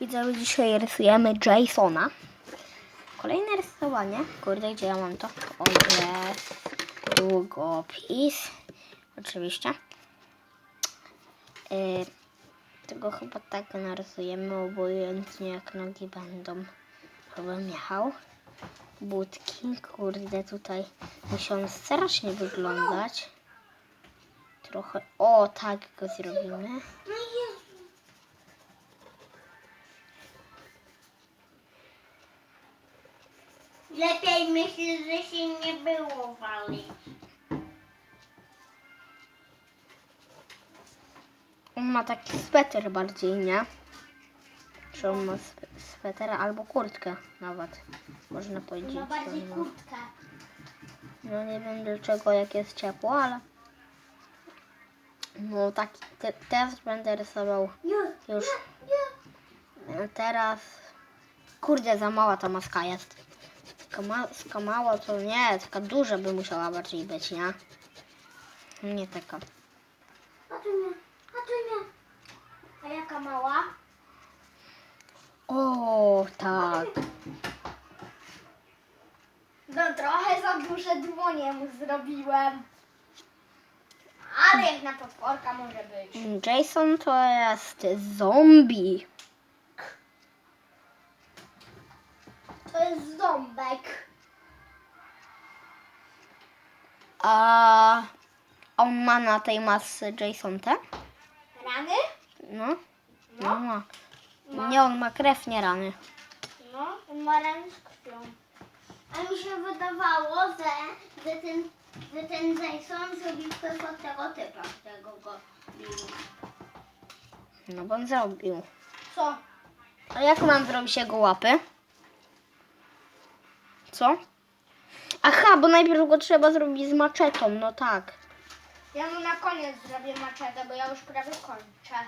Widzowie, dzisiaj rysujemy Jasona. Kolejne rysowanie. Kurde, gdzie ja mam to? O. Długopis. Oczywiście. Yy, tego chyba tak narysujemy obojętnie jak nogi będą. Chyba miał. Budki. Kurde, tutaj musi on strasznie wyglądać. Trochę. O, tak go zrobimy. Lepiej myślę, że się nie było walić. On ma taki sweter bardziej, nie? Czy on ma swe- sweter albo kurtkę nawet. Można powiedzieć. Ma bardziej że no. kurtkę. no nie wiem dlaczego, jak jest ciepło, ale... No tak, te, teraz będę rysował Już. już. Teraz... Kurde, za mała ta maska jest. Taka, ma, taka mała to nie, taka duża by musiała bardziej być, nie? Nie taka. A tu nie. A tu nie. A jaka mała? O, tak. No trochę za duże dłonie mu zrobiłem. Ale jak na potworka może być. Jason to jest zombie. To jest ząbek. A on ma na tej masce Jason te? Rany? No. No ma. Nie, on ma krew, nie rany. No, on ma rany z krwią. A mi się wydawało, że, że, ten, że ten Jason zrobił coś od tego typa, tego go bił. No bo on zrobił. Co? A jak mam zrobić jego łapy? Co? Aha, bo najpierw go trzeba zrobić z maczetą, no tak. Ja mu na koniec zrobię maczetę, bo ja już prawie kończę.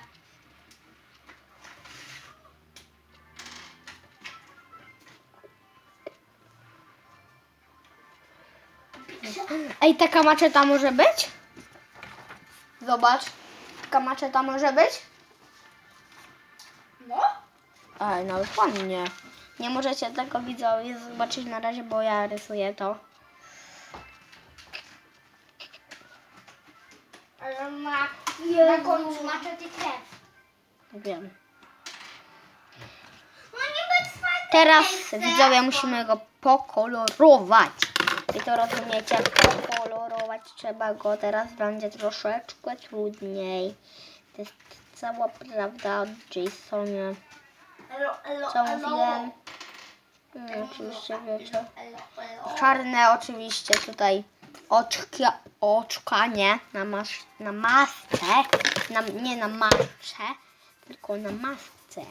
Ej, taka maczeta może być? Zobacz. Taka maczeta może być? No? Ej, nawet ładnie. Nie możecie tego widzowie zobaczyć na razie, bo ja rysuję to. Ale ma na końcu maczety krew. Wiem. No. Teraz widzowie musimy go pokolorować. I to rozumiecie, pokolorować trzeba go. Teraz będzie troszeczkę trudniej. To jest cała prawda o Jasonie. Elo. mówiłem? Hmm, oczywiście wiecie. Czarne oczywiście tutaj oczka, oczka nie, na, mas, na masce, na, nie na masce, tylko na masce.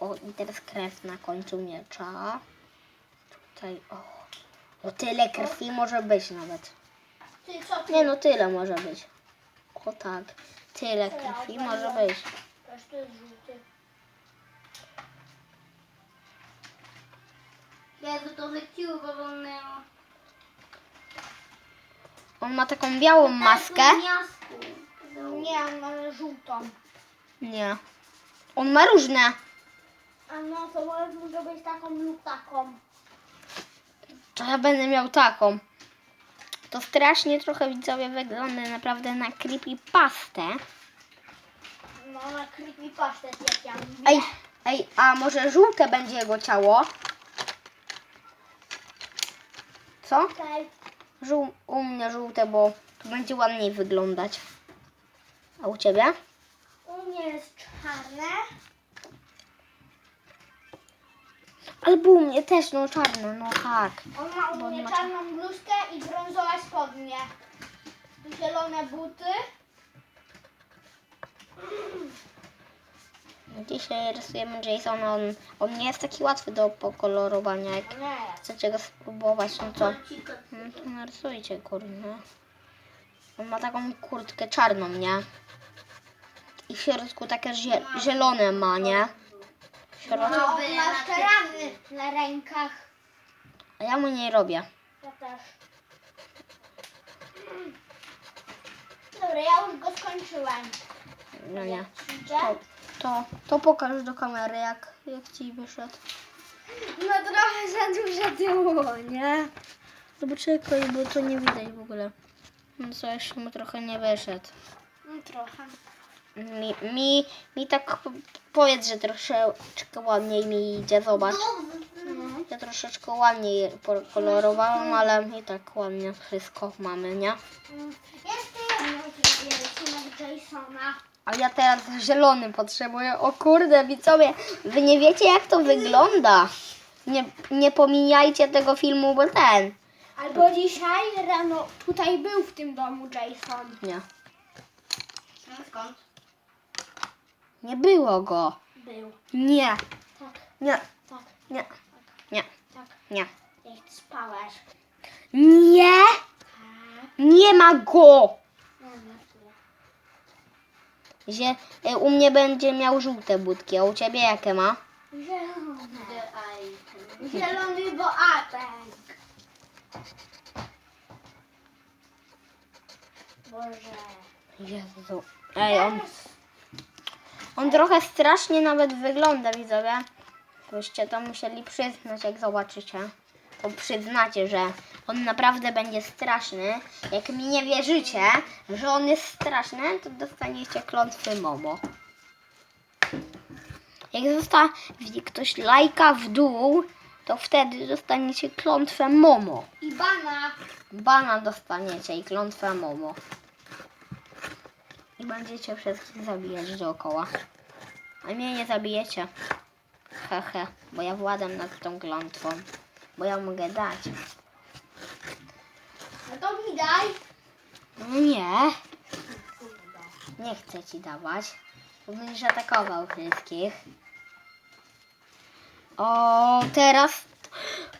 O, i teraz krew na końcu miecza. Tutaj, o, o tyle krwi może być nawet. Nie no, tyle może być. O tak, tyle krwi może być. Jezu, to wyciło wolnego. On ma taką białą maskę. Nie, on ma żółtą. Nie. On ma różne. A no, to może może być taką lub taką. To ja będę miał taką. To strasznie trochę widzowie wygląda naprawdę na creepypastę. No, na creepy pasztet jak ja mówię. Ej, ej, a może żółte będzie jego ciało? Co? Okej. Żół, u mnie żółte, bo to będzie ładniej wyglądać. A u ciebie? U mnie jest czarne. Albo u mnie też, no czarne, no tak. On ma Bo u mnie ma czarną bluzkę i brązowe spodnie. Zielone buty. Dzisiaj rysujemy Jasona, on, on nie jest taki łatwy do pokolorowania. Jak chcecie go spróbować, no to No to narysujcie, kurde. On ma taką kurtkę czarną, nie? I w środku takie zie zielone ma, nie? W środku. No, on ma jeszcze rany na rękach. A ja mu nie robię. Ja też. Dobra, ja już go skończyłem. No nie. To, To, to pokaż do kamery, jak, jak ci wyszedł. No trochę za dużo było, nie? No bo to nie widać w ogóle. No co, jeszcze mu trochę nie wyszedł. No trochę. Mi, mi, mi tak po- powiedz, że troszeczkę ładniej mi idzie, zobacz. Ja troszeczkę ładniej pokolorowałam, ale i tak ładnie wszystko mamy, nie? Jeszcze jedno zrobię rysunek Jasona. A ja teraz zielony potrzebuję. O kurde, widzowie, wy nie wiecie jak to wygląda. Nie, nie pomijajcie tego filmu, bo ten. Albo dzisiaj rano tutaj był w tym domu Jason. Nie, No skąd? nie było go. Był. Nie, Tak, nie, tak, nie, nie, tak. nie. Jak spałeś. Nie, Tak. nie ma go. Że, y, u mnie będzie miał żółte budki, a u ciebie jakie ma? Zielony. Zielony boatek. Boże. Jezu. Ej, on, on trochę strasznie nawet wygląda, widzowie. Byście to musieli przyznać, jak zobaczycie. To przyznacie, że on naprawdę będzie straszny. Jak mi nie wierzycie, że on jest straszny, to dostaniecie klątwy Momo. Jak zostawi ktoś lajka w dół, to wtedy dostaniecie klątwę Momo. I bana. Bana dostaniecie i klątwę Momo. I będziecie wszystkich zabijać dookoła. A mnie nie zabijecie. Hehe, bo ja władam nad tą klątwą. Bo ja mogę dać. No to mi daj. No nie, nie chcę ci dawać. Bo będziesz atakował wszystkich. O, teraz...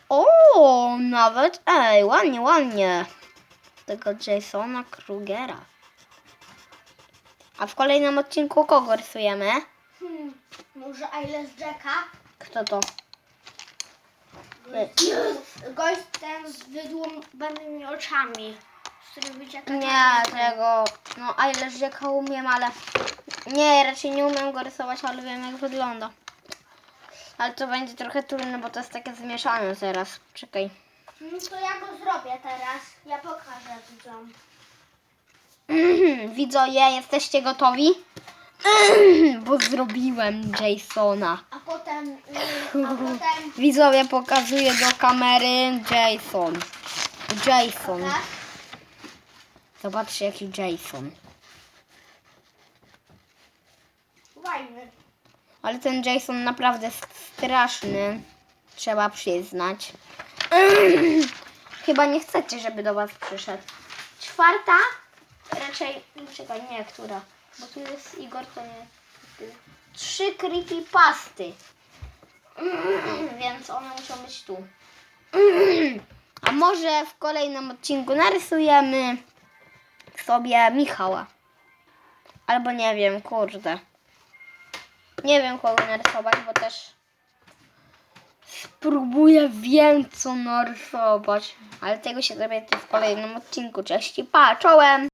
O, nawet... Ej, ładnie, ładnie. Tego Jasona Krugera. A w kolejnym odcinku kogo rysujemy? Hmm. Może Ailes Jacka? Kto to? Gość ten z wydłubanymi oczami. Z którym wycieka Nie, tego... No, Aileż Jacka umiem, ale... Nie, raczej nie umiem go rysować, ale wiem jak wygląda. Ale to będzie trochę trudne, bo to jest takie zmieszane teraz. Czekaj. No to ja go zrobię teraz. Ja pokażę widzom. Widzowie, jesteście gotowi? Bo zrobiłem Jasona. A potem, a potem Widzowie, pokazuję do kamery Jason. Jason. tak? Zobaczcie jaki Jason. Fajny. Ale ten Jason naprawdę straszny. Trzeba przyznać. Chyba nie chcecie, żeby do was przyszedł. Czwarta? Raczej, czekaj, nie, która? Bo tu jest Igor, to nie. Trzy creepypasty. Więc one muszą być tu. A może w kolejnym odcinku narysujemy sobie Michała. Albo nie wiem, kurde. Nie wiem kogo narysować, bo też spróbuję wiem co narysować. Ale tego się dowiecie w kolejnym odcinku. Cześć i pa, czołem!